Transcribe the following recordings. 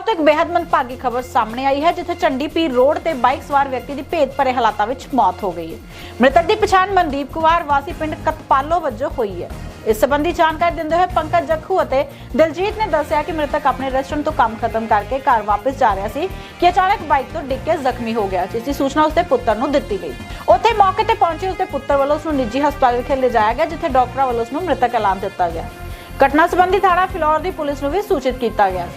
ਤੋਂ ਇੱਕ ਬੇहद ਮੰਦਭਾਗੀ ਖਬਰ ਸਾਹਮਣੇ ਆਈ ਹੈ, ਜਿੱਥੇ ਚੰਡੀ ਪੀਰ ਰੋਡ ਤੇ ਬਾਈਕ ਸਵਾਰ ਵਿਅਕਤੀ ਦੀ ਭੇਦ ਭਰੇ ਹਾਲਾਤਾਂ ਵਿੱਚ ਮੌਤ ਹੋ ਗਈ ਹੈ। ਮ੍ਰਿਤਕ ਦੀ ਪਛਾਣ ਮਨਦੀਪ ਕੁਮਾਰ ਵਾਸੀ ਪਿੰਡ ਕਤਪਾਲੋ ਵਜੋਂ ਹੋਈ ਹੈ। ਇਸ ਸੰਬੰਧੀ ਜਾਣਕਾਰੀ ਦਿੰਦੇ ਹੋਏ ਪੰਕਜ ਜੱਖੂ ਅਤੇ ਦਿਲਜੀਤ ਨੇ ਦੱਸਿਆ ਕਿ ਮ੍ਰਿਤਕ ਆਪਣੇ ਰੈਸਟੋਰੈਂਟ ਤੋਂ ਕੰਮ ਖਤਮ ਕਰਕੇ ਘਰ ਵਾਪਸ ਜਾ ਰਿਹਾ ਸੀ, ਕਿ ਅਚਾਨਕ ਬਾਈਕ ਤੋਂ ਡਿੱਗ ਕੇ ਜ਼ਖਮੀ ਹੋ ਗਿਆ, ਜਿਸ ਦੀ ਸੂਚਨਾ ਉਸਦੇ ਪੁੱਤਰ ਨੂੰ ਦਿੱਤੀ ਗਈ। ਉੱਥੇ ਮੌਕੇ ਤੇ ਪਹੁੰਚੇ ਉਸਦੇ ਪੁੱਤਰ ਵੱਲੋਂ ਉਸ ਨੂੰ ਨਿੱਜੀ ਹਸਪਤਾਲ ਵਿਖੇ ਲਿਜਾਇਆ ਗਿਆ, ਜਿੱਥੇ ਡਾਕਟਰਾਂ ਵੱਲੋਂ ਉਸ ਨੂੰ ਮ੍ਰਿਤਕ ਐਲਾਨ ਦਿੱਤਾ ਗਿਆ। ਘਟਨਾ ਸੰਬੰਧੀ ਥਾਣਾ ਫਿਲੌਰ ਦੀ ਪੁਲਿਸ ਨੂੰ ਵੀ ਸੂਚਿਤ ਕੀਤਾ ਗਿਆ।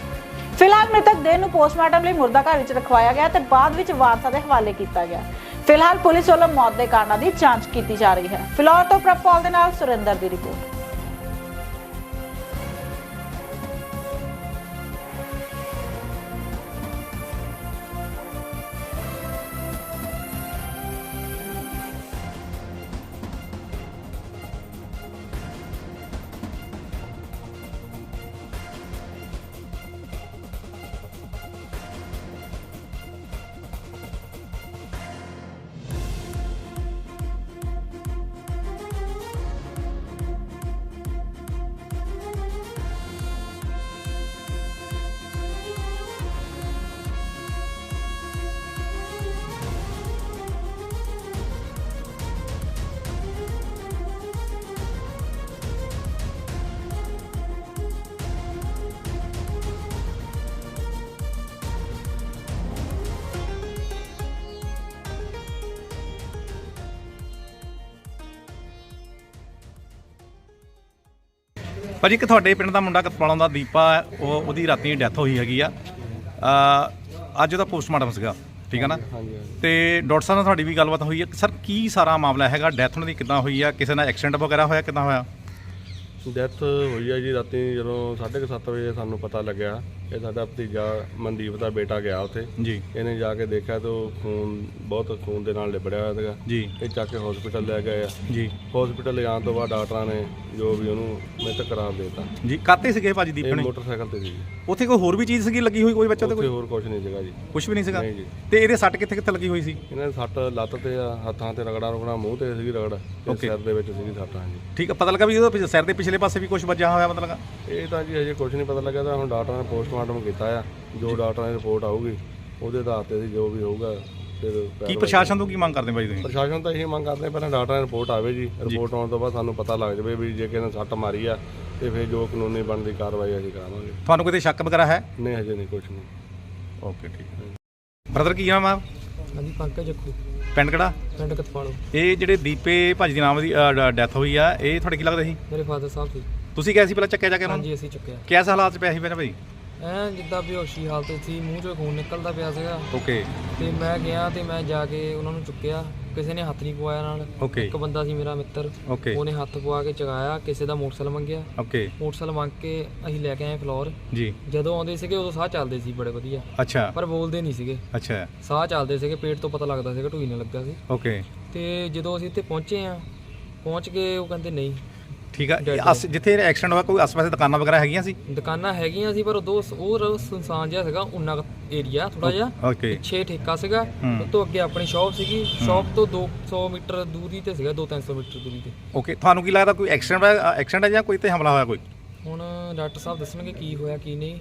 ਫਿਲਹਾਲ ਮ੍ਰਿਤਕ ਦੇਹ ਨੂੰ ਪੋਸਟਮਾਰਟਮ ਲਈ ਮੁਰਦਾ ਘਰ ਵਿੱਚ ਰਖਵਾਇਆ ਗਿਆ ਤੇ ਬਾਅਦ ਵਿੱਚ ਵਾਰਸਾ ਦੇ ਹਵਾਲੇ ਕੀਤਾ ਗਿਆ। ਫਿਲਹਾਲ ਪੁਲਿਸ ਵੱਲੋਂ ਮੌਤ ਦੇ ਕਾਰਨਾਂ ਦੀ ਜਾਂਚ ਕੀਤੀ ਜਾ ਰਹੀ ਹੈ। ਫਿਲੌਰ ਤੋਂ ਪ੍ਰਪਾਲ ਦੇ ਨਾਲ ਸੁਰਿੰਦਰ ਦੀ ਰਿਪੋਰਟ। ਭਾਜੀ ਇੱਕ ਤੁਹਾਡੇ ਪਿੰਡ ਦਾ ਮੁੰਡਾ ਕਤਪਾਲਾਂ ਦਾ ਦੀਪਾ ਉਹ ਉਹਦੀ ਰਾਤੀ ਡੈਥ ਹੋਈ ਹੈਗੀ ਆ। ਅ, ਅੱਜ ਉਹਦਾ ਪੋਸਟਮਾਰਟਮ ਸੀਗਾ ਠੀਕ ਹੈ ਨਾ? ਤੇ ਡਾਕਟਰ ਸਾਹਿਬ ਨਾਲ ਤੁਹਾਡੀ ਵੀ ਗੱਲਬਾਤ ਹੋਈ ਹੈ। ਸਰ ਕੀ ਸਾਰਾ ਮਾਮਲਾ ਹੈਗਾ? ਡੈਥ ਉਹਨਾਂ ਦੀ ਕਿੱਦਾਂ ਹੋਈ ਆ? ਕਿਸੇ ਨਾਲ ਐਕਸੀਡੈਂਟ ਵਗੈਰਾ ਹੋਇਆ ਕਿੱਦਾਂ ਹੋਇਆ? ਡੈਥ ਹੋਈ ਹੈ ਜੀ ਰਾਤੀ ਜਦੋਂ 7:30 ਵਜੇ ਸਾਨੂੰ ਪਤਾ ਲੱਗਿਆ। ਇਹ ਸਾਡਾ ਭਤੀਜਾ ਮਨਦੀਪ ਦਾ ਬੇਟਾ ਗਿਆ ਉੱਥੇ। ਜੀ। ਇਹਨੇ ਜਾ ਕੇ ਦੇਖਿਆ ਤਾਂ ਉਹ ਖੂਨ ਬਹੁਤ ਖੂਨ ਦੇ ਨਾਲ ਲਿਬੜਿਆ ਹੋਇਆ ਸੀਗਾ। ਜੀ। ਇਹ ਚੱਕ ਕੇ ਹਸਪੀਟਲ ਲੈ ਗਏ ਆ। ਜੀ। ਹਸਪੀਟਲ ਲਿਜਾਣ ਤੋਂ ਬਾਅਦ ਡਾਕਟਰਾਂ ਨੇ ਜੋ ਵੀ ਉਹਨੂੰ ਮ੍ਰਿਤਕ ਕਰਾਰ ਦਿੱਤਾ। ਜੀ ਕਾਤੇ ਸੀਗੇ ਭਾਜੀ ਦੀਪ ਇਹ ਨੇ ਮੋਟਰਸਾਈਕਲ ਤੇ ਸੀ ਜੀ। ਉੱਥੇ ਕੋਈ ਹੋਰ ਵੀ ਚੀਜ਼ ਸੀਗੀ ਲੱਗੀ ਹੋਈ ਕੋਈ ਬੱਚਾ ਤੇ ਉੱਥੇ ਕੋਈ ਹੋਰ ਕੁਝ ਨਹੀਂ ਸੀਗਾ ਜੀ। ਕੁਝ ਵੀ ਨਹੀਂ ਸੀਗਾ? ਨਹੀਂ ਜੀ। ਤੇ ਇਹਦੇ ਸੱਟ ਕਿੱਥੇ ਕਿੱਥੇ ਲੱਗੀ ਹੋਈ ਸੀ? ਇਹਨਾਂ ਦੇ ਸੱਟ ਲੱਤ ਤੇ ਆ ਹੱਥਾਂ ਤੇ ਰਗੜਾ ਰਗੜਾ ਮੂੰਹ ਤੇ ਸੀਗੀ ਰਗੜ। ਤੇ Okay. ਸਿਰ ਦੇ ਵਿੱਚ ਸੀਗੀ ਸੱਟ ਹਾਂਜੀ। ਠੀਕ ਆ ਪਤਾ ਲੱਗਾ ਵੀ ਉਹਦੇ ਪਿਛ- ਸਿਰ ਦੇ ਪਿਛਲੇ ਪਾਸੇ ਵੀ ਕੁਝ ਵੱਜਿਆ ਹੋਇਆ ਮਤਲਬ? ਇਹ ਤਾਂ ਜੀ ਹਜੇ ਕੁਝ ਨਹੀਂ ਪਤਾ ਲੱਗਾ ਤਾਂ ਹੁਣ ਡਾਕਟਰਾਂ ਨੇ ਪੋਸਟਮਾਰਟਮ ਕੀਤਾ ਆ ਜੋ ਡਾਕਟਰਾਂ ਦੀ ਰਿਪੋਰਟ ਆਊਗੀ ਉਹਦੇ ਆਧਾਰ ਤੇ ਅਸੀਂ ਜੋ ਵੀ ਹੋਊਗਾ ਫਿਰ ਕੀ ਪ੍ਰਸ਼ਾਸਨ ਤੋਂ ਕੀ ਮੰਗ ਕਰਦੇ ਭਾਜੀ ਤੁਸੀਂ? ਪ੍ਰਸ਼ਾਸਨ ਤਾਂ ਇਹ ਮੰਗ ਕਰਦੇ ਆ, ਪਹਿਲਾਂ ਡਾਕਟਰਾਂ ਦੀ ਰਿਪੋਰਟ ਆਵੇ ਜੀ ਰਿਪੋਰਟ ਆਉਣ ਤੋਂ ਬਾਅਦ ਸਾਨੂੰ ਪਤਾ ਲੱਗ ਜਾਵੇ ਵੀ ਜੇ ਕਿਸੇ ਨੇ ਸੱਟ ਮਾਰੀ ਆ ਤੇ ਫਿਰ ਜੋ ਕਾਨੂੰਨੀ ਬਣਦੀ ਕਾਰਵਾਈ ਅਸੀਂ ਕਰਾਵਾਂਗੇ। ਤੁਹਾਨੂੰ ਕਿਤੇ ਸ਼ੱਕ ਵਗੈਰਾ ਹੈ? ਨਹੀਂ ਹਜੇ ਨਹੀਂ ਕੁਝ ਨਹੀਂ। ਓਕੇ ਠੀਕ ਹੈ। ਬ੍ਰਦਰ ਕੀ ਨਾਮ ਆ? ਹਾਂਜੀ ਪੰਕਜ ਜੱਖੂ। ਪਿੰਡ ਕਿਹੜਾ? ਪਿੰਡ ਕਤਪਾਲੋ ਇਹ ਜਿਹੜੇ ਦੀਪੇ ਭਾਜੀ ਦੇ ਨਾਮ ਦੀ ਡੈਥ ਹੋਈ ਆ ਇਹ ਤੁਹਾਡੇ ਕੀ ਲੱਗਦਾ ਸੀ? ਮੇਰੇ ਫਾਦਰ ਸਾਹਿਬ ਸੀ। ਤੁਸੀਂ ਕਿਹਾ ਸੀ ਪਹਿਲਾਂ ਚੱਕਿਆ ਜਾ ਕੇ ਉਹਨਾਂ ਹਾਂਜੀ ਅਸੀਂ ਚੁੱਕਿਆ। ਕਿਸ ਹਾਲਾਤ 'ਚ ਪਿਆ ਸੀ ਪਹਿਲਾਂ ਭਾਈ? ਐ ਜਿੱਦਾਂ ਬੇਹੋਸ਼ੀ ਹਾਲਤ ਸੀ ਮੂੰਹ ਚੋਂ ਖੂਨ ਨਿਕਲਦਾ ਪਿਆ ਸੀਗਾ। ਓਕੇ ਤੇ ਮੈਂ ਗਿਆ ਤੇ ਮੈਂ ਜਾ ਕੇ ਉਹਨਾਂ ਨੂੰ ਚੁੱਕਿਆ। ਕਿਸੇ ਨੇ ਹੱਥ ਨਹੀਂ ਪਵਾਇਆ ਨਾਲ। ਇੱਕ ਬੰਦਾ ਸੀ ਮੇਰਾ ਮਿੱਤਰ। ਓਕੇ ਉਹਨੇ ਹੱਥ ਪਵਾ ਕੇ ਚਗਾਇਆ ਕਿਸੇ ਦਾ ਮੋਟਰਸਾਈਕਲ ਮੰਗਿਆ। ਓਕੇ ਮੋਟਰਸਾਈਕਲ ਮੰਗ ਕੇ ਅਸੀਂ ਲੈ ਕੇ ਆਏ ਫਲੋਰ। ਜੀ। ਜਦੋਂ ਆਉਂਦੇ ਸੀਗੇ ਉਦੋਂ ਸਾਹ ਚੱਲਦੇ ਸੀ ਬੜੇ ਵਧੀਆ। ਅੱਛਾ। ਪਰ ਬੋਲਦੇ ਨਹੀਂ ਸੀਗੇ। ਅੱਛਾ। ਸਾਹ ਚੱਲਦੇ ਸੀਗੇ ਪੇਟ ਤੋਂ ਪਤਾ ਲੱਗਦਾ ਸੀਗਾ ਢੂਈ ਨਾਲ ਲੱਗਾ ਸੀ। ਓਕੇ ਤੇ ਜਦੋਂ ਅਸੀਂ ਇੱਥੇ ਪਹੁੰਚੇ ਆ ਪਹੁੰਚ ਕੇ ਉਹ ਕਹਿੰਦੇ ਨਹੀਂ ਠੀਕ ਆ? ਅਸ- ਜਿੱਥੇ ਐਕਸੀਡੈਂਟ ਹੋਇਆ ਕੋਈ ਆਸ-ਪਾਸੇ ਦੁਕਾਨਾਂ ਵਗੈਰਾ ਹੈਗੀਆਂ ਸੀ? ਦੁਕਾਨਾਂ ਹੈਗੀਆਂ ਸੀ ਪਰ ਉਦੋਂ ਉਹ ਸੁਨਸਾਨ ਜਿਹਾ ਸੀਗਾ ਉਨਾ ਏਰੀਆ ਥੋੜਾ ਜਿਹਾ। ਓਕੇ ਪਿੱਛੇ ਠੇਕਾ ਸੀਗਾ ਹੂੰ। ਉਸ ਤੋਂ ਅੱਗੇ ਆਪਣੀ ਸ਼ਾਪ ਸੀਗੀ। ਸ਼ਾਪ ਤੋਂ 200 ਮੀਟਰ ਦੂਰੀ ਤੇ ਸੀਗਾ 2-300 ਮੀਟਰ ਦੂਰੀ ਤੇ। ਓਕੇ ਤੁਹਾਨੂੰ ਕੀ ਲੱਗਦਾ ਕੋਈ ਐਕਸੀਡੈਂਟ ਐਕਸੀਡੈਂਟ ਹੈ ਜਾਂ ਕੋਈ ਤੇ ਹਮਲਾ ਹੋਇਆ ਕੋਈ? ਹੁਣ ਡਾਕਟਰ ਸਾਹਿਬ ਦੱਸਣਗੇ ਕੀ ਹੋਇਆ ਕੀ ਨਹੀਂ।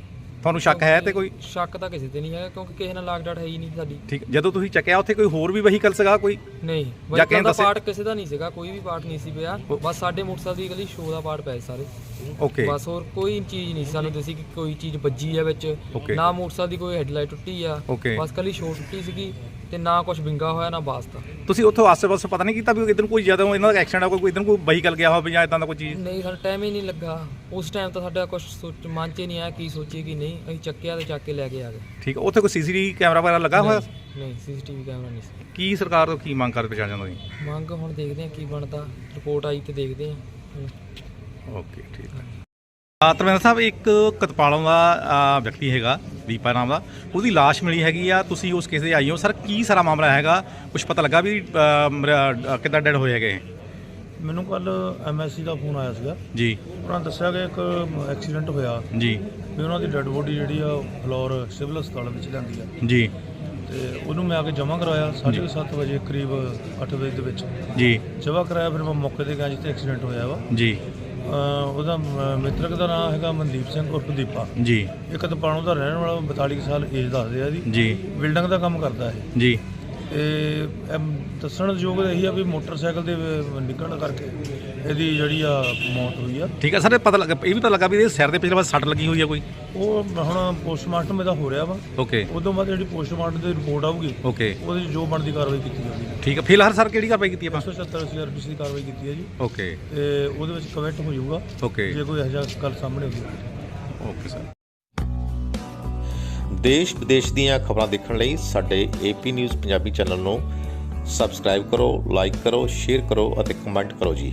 ਤੁਹਾਨੂੰ ਸ਼ੱਕ ਹੈ ਤੇ ਕੋਈ? ਸ਼ੱਕ ਤਾਂ ਕਿਸੇ ਤੇ ਨਹੀਂ ਹੈਗਾ ਕਿਉਂਕਿ ਕਿਸੇ ਨਾਲ ਲਾਗ ਡਾਟ ਹੈ ਹੀ ਨਹੀਂ ਸਾਡੀ। ਠੀਕ ਜਦੋਂ ਤੁਸੀਂ ਚੱਕਿਆ ਉੱਥੇ ਕੋਈ ਹੋਰ ਵੀ ਵਹੀਕਲ ਸੀਗਾ ਕੋਈ? ਨਹੀਂ ਜਾਂ ਵਹੀਕਲ ਕਿਸੇ ਦਾ ਦੱਸੇ- ਪਾਰਟ ਕਿਸੇ ਦਾ ਨਹੀਂ ਸੀਗਾ ਕੋਈ ਵੀ ਪਾਰਟ ਨਹੀਂ ਸੀ ਪਿਆ। ਬਸ ਸਾਡੇ ਮੋਟਰਸਾਈਕਲ ਦੀ ਗਲੀ ਸ਼ੋਅ ਦਾ ਪਾਰਟ ਪਿਆ ਸੀ ਸਾਰੇ। ਓਕੇ ਬਸ ਹੋਰ ਕੋਈ ਚੀਜ਼ ਨਹੀਂ ਸੀ ਸਾਨੂੰ ਦੱਸੀ ਕਿ ਕੋਈ ਚੀਜ਼ ਵੱਜੀ ਆ ਵਿੱਚ। Okay. ਨਾ ਮੋਟਰਸਾਈਕਲ ਦੀ ਕੋਈ ਹੈਡਲਾਈਟ ਟੁੱਟੀ ਆ। Okay. ਬਸ ਕੱਲੀ ਸ਼ੋਅ ਟੁੱਟੀ ਸੀਗੀ। ਤੇ ਨਾ ਕੁਝ ਵਿੰਗਾ ਹੋਇਆ ਨਾ ਵਾਸਤਾ ਤੁਸੀਂ ਉੱਥੋਂ ਆਸ-ਪਾਸੇ ਪਤਾ ਨਹੀਂ ਕੀਤਾ ਵੀ ਇਧਰ ਕੋਈ ਜਦੋਂ ਇਹਨਾਂ ਦਾ ਐਕਸੀਡੈਂਟ ਹੋਇਆ ਕੋਈ ਇਧਰ ਕੋਈ ਵਹੀਕਲ ਗਿਆ ਹੋਵੇ ਜਾਂ ਇਦਾਂ ਦਾ ਕੋਈ ਚੀਜ਼? ਨਹੀਂ ਸਾਨੂੰ ਟਾਈਮ ਹੀ ਨਹੀਂ ਲੱਗਾ। ਉਸ ਟਾਈਮ ਤਾਂ ਸਾਡਾ ਕੁਝ ਸੋਚ ਮਨ 'ਚ ਹੀ ਨਹੀਂ ਆਇਆ ਕੀ ਸੋਚੀਏ ਕੀ ਨਹੀਂ। ਅਸੀਂ ਚੱਕਿਆ ਤੇ ਚੱਕ ਕੇ ਲੈ ਕੇ ਆ ਗਏ। ਠੀਕ ਆ ਉੱਥੇ ਕੋਈ ਸੀਸੀਟੀਵੀ ਕੈਮਰਾ ਵਗੈਰਾ ਲੱਗਾ ਹੋਇਆ? ਨਹੀਂ, ਸੀਸੀਟੀਵੀ ਕੈਮਰਾ ਨਹੀਂ ਸੀ। ਕੀ ਸਰਕਾਰ ਤੋਂ ਕੀ ਮੰਗ ਕਰਦੇ ਪਛਾਣ ਜਾਂਦਾ ਮੰਗ ਹੁਣ ਦੇਖਦੇ ਹਾਂ ਕੀ ਬਣਦਾ। ਰਿਪੋਰਟ ਆਈ ਤੇ ਦੇਖਦੇ ਹਾਂ। ਹੁਣ। ਓਕੇ ਠੀਕ ਹੈ ਆ ਧਰਮਿੰਦਰ ਸਾਹਿਬ ਇੱਕ ਕਤਪਾਲੋਂ ਦਾ ਆ, ਵਿਅਕਤੀ ਹੈਗਾ। ਦੀਪਾ ਨਾਮ ਦਾ ਉਹਦੀ ਲਾਸ਼ ਮਿਲੀ ਹੈਗੀ ਆ ਤੁਸੀਂ ਉਸ ਕੇਸ ਦੇ ਆਈ ਹੋ। ਸਰ ਕੀ ਸਾਰਾ ਮਾਮਲਾ ਹੈਗਾ? ਕੁਝ ਪਤਾ ਲੱਗਾ ਵੀ ਕਿੱਦਾਂ ਡੈਡ ਹੋਏ ਹੈਗੇ ਮੈਨੂੰ ਕੱਲ ਐਮਐਸਸੀ ਦਾ ਫੋਨ ਆਇਆ ਸੀਗਾ। ਜੀ। ਉਹਨਾਂ ਦੱਸਿਆ ਕਿ ਇੱਕ ਐਕਸੀਡੈਂਟ ਹੋਇਆ। ਜੀ। ਵੀ ਉਹਨਾਂ ਦੀ ਡੈੱਡ ਬੋਡੀ ਜਿਹੜੀ ਆ ਫਲੋਰ ਸਿਵਲ ਹਸਪਤਾਲ ਵਿੱਚ ਲਿਆਂਦੀ ਆ। ਜੀ। ਤੇ ਉਹਨੂੰ ਮੈਂ ਆ ਕੇ ਜਮ੍ਹਾਂ ਕਰਵਾਇਆ 7:30 ਵਜੇ ਕਰੀਬ 8 ਵਜੇ ਦੇ ਵਿੱਚ। ਜੀ। ਜਮ੍ਹਾਂ ਕਰਾਇਆ ਫਿਰ ਮੈਂ ਮੌਕੇ ਤੇ ਗਿਆ ਜਿੱਥੇ ਐਕਸੀਡੈਂਟ ਹੋਇਆ ਵਾ। ਜੀ। ਉਹਦਾ ਮ- ਮ੍ਰਿਤਕ ਦਾ ਨਾਮ ਹੈਗਾ ਮਨਦੀਪ ਸਿੰਘ ਉਰਫ ਦੀਪਾ। ਜੀ। ਇੱਕ ਤਪਾਣੋਂ ਦਾ ਰਹਿਣ ਵਾਲਾ 42 ਕੁ ਸਾਲ ਏਜ ਦੱਸਦੇ ਆ ਜੀ। ਜੀ। ਬਿਲਡਿੰਗ ਦਾ ਕੰਮ ਕਰਦਾ ਹੈ ਜੀ। ਤੇ ਦੱਸਣ ਯੋਗ ਇਹੀ ਆ ਵੀ ਮੋਟਰਸਾਈਕਲ ਦੇ ਨਿਕਲਣ ਕਰਕੇ ਇਹਦੀ ਜਿਹੜੀ ਆ ਮੌਤ ਹੋਈ ਆ। ਠੀਕ ਹੈ ਸਰ ਇਹ ਪਤਾ ਲੱਗਾ ਇਹ ਵੀ ਪਤਾ ਲੱਗਾ ਵੀ ਇਹਦੇ ਸਿਰ ਦੇ ਪਿਛਲੇ ਪਾਸੇ ਸੱਟ ਲੱਗੀ ਹੋਈ ਆ ਕੋਈ? ਉਹ ਹੁਣ ਪੋਸਟਮਾਰਟਮ ਇਹਦਾ ਹੋ ਰਿਹਾ ਵਾ। ਓਕੇ। ਉਦੋਂ ਬਾਅਦ ਜਿਹੜੀ ਪੋਸਟਮਾਰਟਮ ਦੀ ਰਿਪੋਰਟ ਆਊਗੀ ਓਕੇ। ਉਹਦੇ 'ਚ ਜੋ ਬਣਦੀ ਕਾਰਵਾਈ ਕੀਤੀ ਜਾਊਗੀ। ਠੀਕ ਹੈ ਫਿਲਹਾਲ ਸਰ ਕਿਹੜੀ ਕਾਰਵਾਈ ਕੀਤੀ ਆਪਾਂ? 170 ਸੀਆਰਪੀਸੀ ਦੀ ਕਾਰਵਾਈ ਕੀਤੀ ਹੈ ਜੀ। ਓਕੇ। ਤੇ ਉਹਦੇ ਵਿੱਚ ਕਮੈਂਟ ਹੋ ਜਾਊਗਾ। ਓਕੇ। ਜੇ ਕੋਈ ਇਹੋ ਜਿਹਾ ਗੱਲ ਸਾਹਮਣੇ ਆਉਂਦੀ ਓਕੇ ਸਰ। ਦੇਸ਼ ਵਿਦੇਸ਼ ਦੀਆਂ ਖਬਰਾਂ ਦੇਖਣ ਲਈ ਸਾਡੇ ਏਪੀ ਨਿਊਜ਼ ਪੰਜਾਬੀ ਚੈਨਲ ਨੂੰ ਸਬਸਕ੍ਰਾਈਬ ਕਰੋ ਲਾਈਕ ਕਰੋ ਸ਼ੇਅਰ ਕਰੋ ਅਤੇ ਕਮੈਂਟ ਕਰੋ ਜੀ।